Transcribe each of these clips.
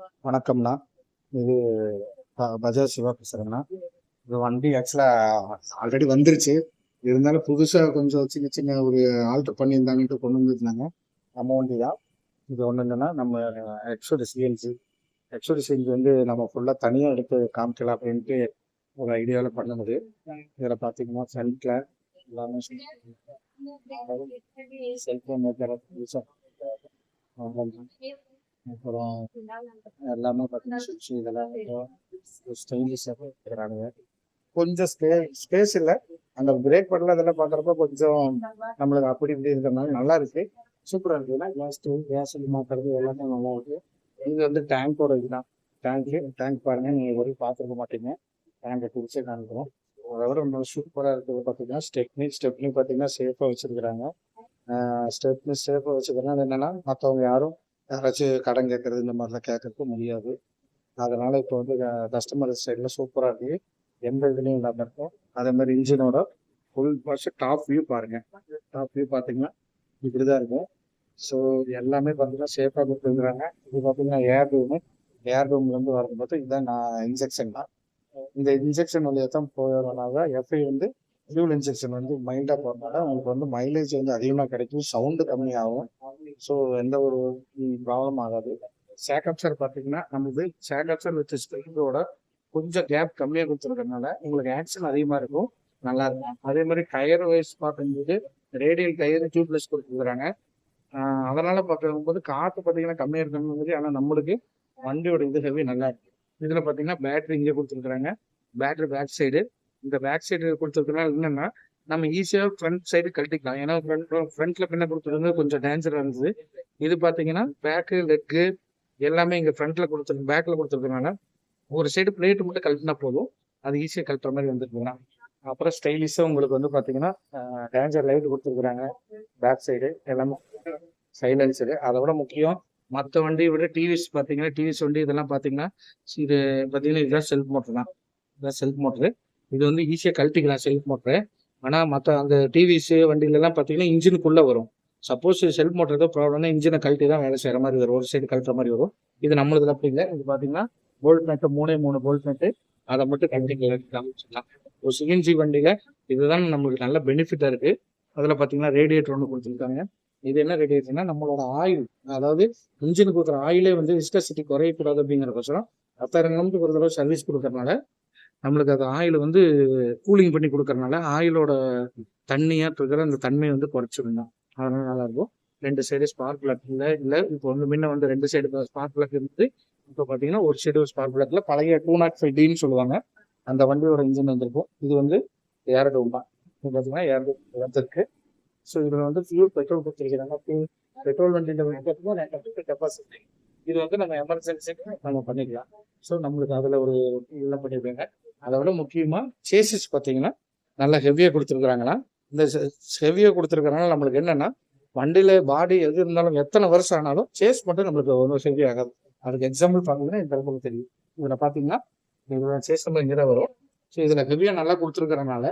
வணக்கம்ண்ணா. இது ப- பஜாஜ் சிவா பேசுறேங்கண்ணா. இது வண்டி ஆக்சுவலாக ஆல்ரெடி வந்துருச்சு. இருந்தாலும் புதுசாக கொஞ்சம் சின்ன சின்ன ஒரு ஆல்டர் பண்ணியிருந்தாங்கன்ட்டு கொண்டு வந்துருந்தாங்க. நம்ம வண்டி தான். இது ஒன்று என்னன்னா நம்ம எக்ஸோட சிஎன்ஜி எக்ஸோட சிஎன்ஜி வந்து நம்ம ஃபுல்லாக தனியாக எடுத்து காமிக்கலாம் அப்படின்ட்டு ஒரு ஐடியாவில் பண்ணுனது இதில் பார்த்தீங்கன்னா ஃப்ரண்ட்டில் எல்லாமே செல்ஃபோன் அப்புறம் எல்லாமே பார்த்தீங்கன்னா சுவிட்ச் இதெல்லாம் ஸ்டைலிஷாக இருக்கிறாங்க. கொஞ்சம் ஸ்பே ஸ்பேஸ் இல்லை. அந்த பிரேக் பண்ணல அதெல்லாம் பார்க்குறப்ப கொஞ்சம் நம்மளுக்கு அப்படி இப்படி இருக்கிறனால நல்லா இருக்கு. சூப்பராக இருக்குதுன்னா கேஸ் ஸ்டவ் கேஸ் மாற்றுறது எல்லாமே நல்லா இருக்கு. இது வந்து டேங்கோட இதுதான். டேங்க்கு டேங்க் பாருங்க. நீங்கள் ஒரே பார்த்துருக்க மாட்டீங்க. டேங்கை குடிச்சே காமிக்கிறோம் அதாவது ரொம்ப சூப்பராக இருக்குது பார்த்தீங்கன்னா ஸ்டெப்னி ஸ்டெப்னி பார்த்தீங்கன்னா சேஃபாக வச்சுருக்குறாங்க. ஸ்டெப்னி சேஃபாக அது என்னென்னா மற்றவங்க யாரும் யாராச்சும் கடன் கேட்கறது இந்த மாதிரிலாம் கேட்கறதுக்கு முடியாது. அதனால இப்போ வந்து கஸ்டமர் சைடில் சூப்பராக இருக்கு. எந்த இதுலையும் இல்லாமல் இருக்கும். அதே மாதிரி இன்ஜினோட ஃபுல் வாஷ் டாப் வியூ பாருங்க. டாப் வியூ பார்த்தீங்கன்னா இப்படி தான் இருக்கும். ஸோ எல்லாமே பார்த்தீங்கன்னா சேஃபாக கொடுத்துருக்குறாங்க. இது பார்த்தீங்கன்னா ஏர் ரூமு ஏர் ரூம்லேருந்து வரும்போது இதுதான் நான் இன்ஜெக்ஷன் தான். இந்த இன்ஜெக்ஷன் வழியாக தான் போகிறதுனால எஃப்ஐ வந்து ஃபியூல் இன்ஜெக்ஷன் வந்து மைல்டாக போகிறதுனால உங்களுக்கு வந்து மைலேஜ் வந்து அதிகமாக கிடைக்கும். சவுண்டு கம்மியாகும். ஸோ எந்த ஒரு ப்ராப்ளம் ஆகாது. சேக்கப்சர் பார்த்தீங்கன்னா நம்மளுக்கு சேக்கப்சர் வித் ஸ்பீடோட கொஞ்சம் கேப் கம்மியாக கொடுத்துருக்கறனால உங்களுக்கு ஆக்ஷன் அதிகமாக இருக்கும். நல்லா இருக்கும். அதே மாதிரி டயர் வைஸ் பார்க்கும்போது ரேடியல் டயர் டியூப்லெஸ் கொடுத்துருக்குறாங்க. ஆஹ் அதனால பார்க்கும்போது காற்று பார்த்தீங்கன்னா கம்மியாக இருக்கணும் மாதிரி ஆனால் நம்மளுக்கு வண்டியோட இது ஹெவி நல்லா இருக்கு. இதில் பார்த்தீங்கன்னா பேட்டரி இங்கே கொடுத்துருக்குறாங்க. பேட்டரி பேக் சைடு இந்த பேக் சைடு கொடுத்துருக்கனால என்னன்னா நம்ம ஈஸியாக ஃப்ரண்ட் சைடு கழட்டிக்கலாம். ஏன்னா ஃப்ரண்ட் ஃப்ரண்ட்ல பின்ன கொடுத்துருந்தது கொஞ்சம் டேஞ்சராக இருந்தது. இது பார்த்தீங்கன்னா பேக்கு லெக்கு எல்லாமே இங்கே ஃப்ரண்ட்ல கொடுத்துருக்கு பேக்கில் கொடுத்துருக்கனால ஒரு சைடு பிளேட் மட்டும் கழட்டினா போதும். அது ஈஸியாக கழட்டுற மாதிரி வந்துருக்குங்க அப்புறம் ஸ்டைலிஷாக உங்களுக்கு வந்து பார்த்தீங்கன்னா டேஞ்சர் லைட் கொடுத்துருக்குறாங்க. பேக் சைடு எல்லாமே சைலன்சரு அதை விட முக்கியம் மற்ற வண்டியை விட டிவிஎஸ் பார்த்தீங்கன்னா டிவிஎஸ் வண்டி இதெல்லாம் பார்த்தீங்கன்னா இது பார்த்தீங்கன்னா இதுதான் செல்ஃப் மோட்டர் தான். இதுதான் செல்ஃப் மோட்ரு இது வந்து ஈஸியாக கழட்டிக்கலாம் செல்ஃப் மோட்ரு ஆனால் மற்ற அந்த டிவிஸு வண்டியிலலாம் பார்த்தீங்கன்னா இன்ஜினுக்குள்ளே வரும். சப்போஸ் செல்ஃப் மோட்டர் ஏதோ ப்ராப்ளம்னா இன்ஜினை கழட்டி தான் வேலை செய்கிற மாதிரி வரும். ஒரு சைடு கழட்டுற மாதிரி வரும். இது நம்மளதுல அப்படி இல்லை. இது பார்த்தீங்கன்னா போல்ட் நட்டு மூணே மூணு போல்ட் நட்டு அதை மட்டும் கழட்டி காமிச்சிடலாம். ஒரு சிஎன்ஜி வண்டியில் இதுதான் நம்மளுக்கு நல்ல பெனிஃபிட்டாக இருக்குது அதில் பார்த்தீங்கன்னா ரேடியேட்டர் ஒன்று கொடுத்துருக்காங்க. இது என்ன ரேடியேட்டர்னா நம்மளோட ஆயில் அதாவது இன்ஜினுக்கு கொடுக்குற ஆயிலே வந்து விஸ்கசிட்டி குறையக்கூடாது அப்படிங்கிறக்கோசரம் பத்தாயிரம் கிலோமீட்டர் ஒரு தடவை சர்வீஸ் கொடுக்கறனால நம்மளுக்கு அது ஆயில் வந்து கூலிங் பண்ணி கொடுக்கறனால ஆயிலோட தண்ணியாக இருக்கிற அந்த தன்மையை வந்து குறைச்சிருங்க. அதனால நல்லா இருக்கும். ரெண்டு சைடு ஸ்பார்க் பிளக் இல்லை இல்லை இப்போ வந்து முன்ன வந்து ரெண்டு சைடு ஸ்பார்க் பிளக் இருந்து இப்போ பார்த்தீங்கன்னா ஒரு சைடு ஸ்பார்க் பிளக்ல பழைய டூ நாட் ஃபைவ் டின்னு சொல்லுவாங்க. அந்த வண்டியோட இன்ஜின் வந்திருக்கும். இது வந்து ஏரடூம் தான். இது பார்த்தீங்கன்னா ஏரடூம் வந்திருக்கு. ஸோ இதில் வந்து ஃபியூல் பெட்ரோல் கொடுத்துருக்கிறாங்க. பெட்ரோல் வண்டியில் கெப்பாசிட்டி இது வந்து நம்ம எமர்ஜென்சிக்கு நம்ம பண்ணிக்கலாம். ஸோ நம்மளுக்கு அதில் ஒரு இதெல்லாம் பண்ணியிருக்காங்க. அதை விட முக்கியமாக சேசிஸ் பார்த்தீங்கன்னா நல்லா ஹெவியாக கொடுத்துருக்குறாங்கன்னா இந்த ஹெவியாக கொடுத்துருக்கறனால நம்மளுக்கு என்னென்னா வண்டியில பாடி எது இருந்தாலும் எத்தனை வருஷம் ஆனாலும் சேஸ் மட்டும் நம்மளுக்கு ஒன்றும் ஹெவி ஆகாது. அதுக்கு எக்ஸாம்பிள் பார்த்தீங்கன்னா இந்த அளவுக்கு தெரியும். இதில் பார்த்தீங்கன்னா இதில் சேஸ் நம்ம இங்கே தான் வரும். ஸோ இதில் ஹெவியாக நல்லா கொடுத்துருக்கறனால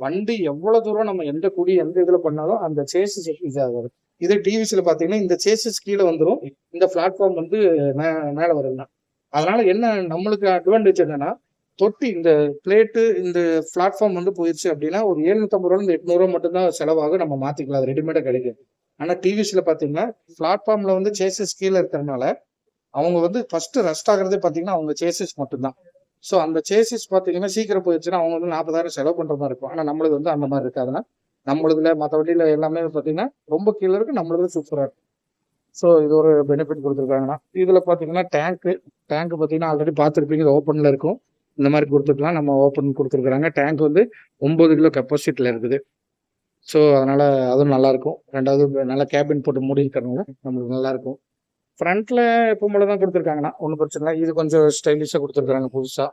வண்டி எவ்வளோ தூரம் நம்ம எந்த குடி எந்த இதில் பண்ணாலும் அந்த சேசிஸ் வரும் இதே டிவிசியில் பார்த்தீங்கன்னா இந்த சேசஸ் கீழே வந்துடும் இந்த பிளாட்ஃபார்ம் வந்து மே- மேலே வருங்க அதனால என்ன நம்மளுக்கு அட்வான்டேஜ் என்னன்னா தொட்டி இந்த பிளேட்டு இந்த பிளாட்ஃபார்ம் வந்து போயிடுச்சு அப்படின்னா ஒரு எழுநூத்தம்பது ரூபா எட்நூறுவா மட்டும்தான் செலவாகும். நம்ம மாத்திக்கலாம். அது ரெடிமேடா கிடைக்கும் ஆனா டிவிஸ்ல பாத்தீங்கன்னா பிளாட்ஃபார்ம்ல வந்து சேசஸ் கீழே இருக்கிறதுனால அவங்க வந்து ஃபர்ஸ்ட் ரெஸ்ட் ஆகுறதே பாத்தீங்கன்னா அவங்க சேசஸ் மட்டும்தான். ஸோ அந்த சேசிஸ் பாத்தீங்கன்னா சீக்கிரம் போயிடுச்சுன்னா அவங்க வந்து நாற்பதாயிரம் செலவு பண்ற மாதிரி இருக்கும். ஆனா நம்மளுது வந்து அந்த மாதிரி இருக்காதுன்னா நம்மளதுல மற்ற வண்டியில எல்லாமே பாத்தீங்கன்னா ரொம்ப கீழே இருக்கு. நம்மளது சூப்பரா இருக்கும் ஸோ இது ஒரு பெனிஃபிட் கொடுத்துருக்காங்கன்னா இதுல பாத்தீங்கன்னா டேங்க் டேங்க் பாத்தீங்கன்னா ஆல்ரெடி பார்த்துருப்பீங்க இது ஓப்பன்ல இருக்கும். இந்த மாதிரி கொடுத்துருக்கலாம் நம்ம ஓப்பன் கொடுத்துருக்குறாங்க. டேங்க் வந்து ஒம்பது கிலோ கெப்பாசிட்டியில் இருக்குது. ஸோ அதனால் அதுவும் நல்லாயிருக்கும் ரெண்டாவது நல்லா கேபின் போட்டு மூடி நம்மளுக்கு நல்லாயிருக்கும் ஃப்ரண்ட்டில் இப்போ எப்போ தான் கொடுத்துருக்காங்கண்ணா ஒன்றும் பிரச்சனை இல்லை. இது கொஞ்சம் ஸ்டைலிஷாக கொடுத்துருக்குறாங்க புதுசாக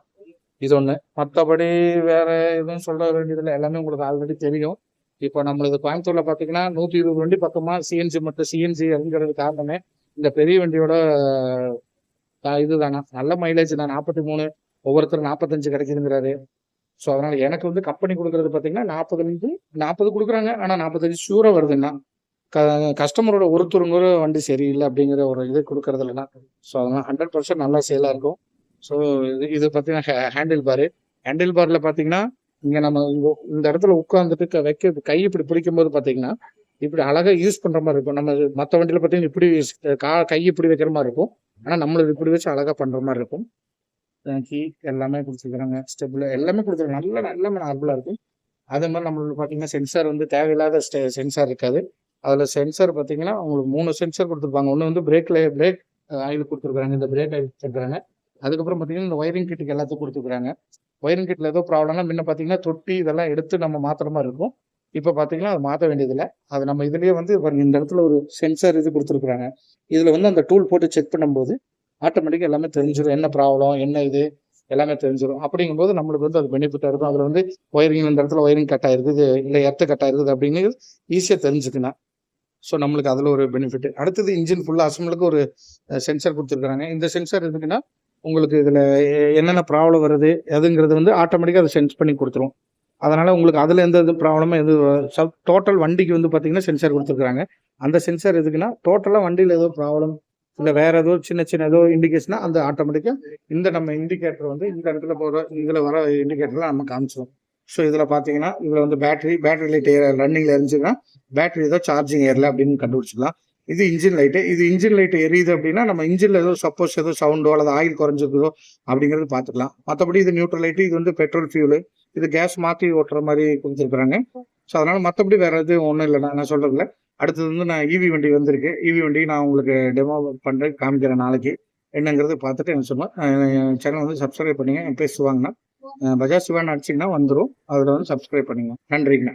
இது ஒன்று மற்றபடி வேற எதுவும் சொல்ல வேண்டியதில்லை. எல்லாமே உங்களுக்கு ஆல்ரெடி தெரியும். இப்போ நம்மளது கோயம்புத்தூரில் பார்த்தீங்கன்னா நூற்றி இருபது வண்டி பக்கமாக சிஎன்ஜி மட்டும் சிஎன்ஜி அப்படிங்கிறது காரணமே இந்த பெரிய வண்டியோட இது தானா நல்ல மைலேஜ் தான். நாற்பத்தி மூணு ஒவ்வொருத்தரும் நாற்பத்தஞ்சு கிடைக்குதுங்கிறாரு. ஸோ அதனால எனக்கு வந்து கம்பெனி கொடுக்கறது பார்த்தீங்கன்னா நாற்பதுலேருந்து நாற்பது கொடுக்குறாங்க. ஆனால் நாற்பத்தஞ்சு ஷூராக வருதுன்னா க கஸ்டமரோட ஒருத்தருங்கிற வண்டி சரியில்லை அப்படிங்கிற ஒரு இது கொடுக்கறது இல்லைன்னா ஸோ அதனால் ஹண்ட்ரட் பர்சன்ட் நல்லா சேலாக இருக்கும். ஸோ இது இது பார்த்தீங்கன்னா ஹேண்டில் பாரு ஹேண்டில் பாரில் பார்த்தீங்கன்னா இங்கே நம்ம இந்த இடத்துல உட்காந்துட்டு க- வைக்க கை இப்படி பிடிக்கும் போது பார்த்தீங்கன்னா இப்படி அழகாக யூஸ் பண்ணுற மாதிரி இருக்கும். நம்ம மற்ற வண்டியில் பார்த்தீங்கன்னா இப்படி கா கை இப்படி வைக்கிற மாதிரி இருக்கும். ஆனால் நம்மளுக்கு இப்படி வச்சு அழகாக பண்ணுற மாதிரி இருக்கும். கீ எல்லாமே கொடுத்துருக்குறாங்க. ஸ்டெபிள் எல்லாமே கொடுத்துருக்காங்க. நல்ல எல்லாமே நார்மலாக இருக்கும் அதே மாதிரி நம்மளுக்கு பார்த்தீங்கன்னா சென்சார் வந்து தேவையில்லாத சென்சார் இருக்காது. அதில் சென்சார் பார்த்தீங்கன்னா உங்களுக்கு மூணு சென்சார் கொடுத்துருப்பாங்க. ஒன்று வந்து பிரேக்கில் பிரேக் ஆயில் கொடுத்துருக்குறாங்க. இந்த பிரேக் ஆயில் கொடுத்துருக்குறாங்க. அதுக்கப்புறம் பார்த்தீங்கன்னா இந்த ஒயரிங் கிட்டுக்கு எல்லாத்துக்கும் கொடுத்துருக்குறாங்க. ஒயரிங் கிட்டில் ஏதோ ப்ராப்ளம்னா முன்ன பார்த்தீங்கன்னா தொட்டி இதெல்லாம் எடுத்து நம்ம மாத்துற மாதிரி இருக்கும். இப்போ பார்த்தீங்கன்னா அதை மாற்ற வேண்டியதில்லை. அது நம்ம இதுலேயே வந்து இந்த இடத்துல ஒரு சென்சார் இது கொடுத்துருக்குறாங்க. இதில் வந்து அந்த டூல் போட்டு செக் பண்ணும்போது ஆட்டோமேட்டிக்காக எல்லாமே தெரிஞ்சிடும் என்ன ப்ராப்ளம் என்ன இது எல்லாமே தெரிஞ்சிடும் அப்படிங்கும்போது நம்மளுக்கு வந்து அது பெனிஃபிட்டாக இருக்கும். அதில் வந்து ஒயரிங் இந்த இடத்துல ஒயரிங் கட் ஆயிருக்குது இல்லை எர்த்து கட் ஆயிருக்குது அப்படிங்கிறது ஈஸியாக தெரிஞ்சுக்கலாம் ஸோ நம்மளுக்கு அதில் ஒரு பெனிஃபிட் அடுத்தது இன்ஜின் ஃபுல்லாக அசம்பிளுக்கு ஒரு சென்சார் கொடுத்துருக்குறாங்க. இந்த சென்சார் எதுக்குன்னா உங்களுக்கு இதில் என்னென்ன ப்ராப்ளம் வருது எதுங்கிறது வந்து ஆட்டோமேட்டிக்காக அதை சென்ஸ் பண்ணி கொடுத்துரும். அதனால் உங்களுக்கு அதில் எந்த இது ப்ராப்ளமும் எது டோட்டல் வண்டிக்கு வந்து பார்த்தீங்கன்னா சென்சார் கொடுத்துருக்குறாங்க. அந்த சென்சார் எதுக்குன்னா டோட்டலாக வண்டியில் ஏதோ ப்ராப்ளம் இல்லை வேற ஏதோ சின்ன சின்ன ஏதோ இண்டிகேஷனா அந்த ஆட்டோமேட்டிக்காக இந்த நம்ம இண்டிகேட்டர் வந்து இந்த இடத்துல போகிற இதில் வர இண்டிகேட்டர்லாம் நம்ம காமிச்சிடும் ஸோ இதில் பார்த்தீங்கன்னா இதில் வந்து பேட்டரி பேட்டரி லைட் ரன்னிங்கில் இருந்துச்சுன்னா பேட்டரி ஏதோ சார்ஜிங் ஏறல அப்படின்னு கண்டுபிடிச்சிக்கலாம் இது இன்ஜின் லைட்டு இது இன்ஜின் லைட் எரியுது அப்படின்னா நம்ம இன்ஜினில் ஏதோ சப்போஸ் ஏதோ சவுண்டோ அல்லது ஆயில் குறைஞ்சிருக்குதோ அப்படிங்கிறது பார்த்துக்கலாம் மற்றபடி இது நியூட்ரல் லைட்டு இது வந்து பெட்ரோல் ஃபியூலு இது கேஸ் மாற்றி ஓட்டுற மாதிரி கொடுத்துருக்குறாங்க. ஸோ அதனால மற்றபடி வேற எதுவும் ஒன்றும் இல்லை நான் சொல்றதில்ல அடுத்தது வந்து நான் இவி வண்டி வந்திருக்கு. இவி வண்டி நான் உங்களுக்கு டெமோ பண்ணுறேன் காமிக்கிறேன் நாளைக்கு. என்னங்கிறது பார்த்துட்டு என்ன சொன்னேன் சேனல் வந்து சப்ஸ்கிரைப் பண்ணுங்க என் பேர் பஜாஜ் சிவான்னு அடிச்சிங்கன்னா வந்துடும் அதில் வந்து சப்ஸ்கிரைப் பண்ணுங்க. நன்றிங்கண்ணா.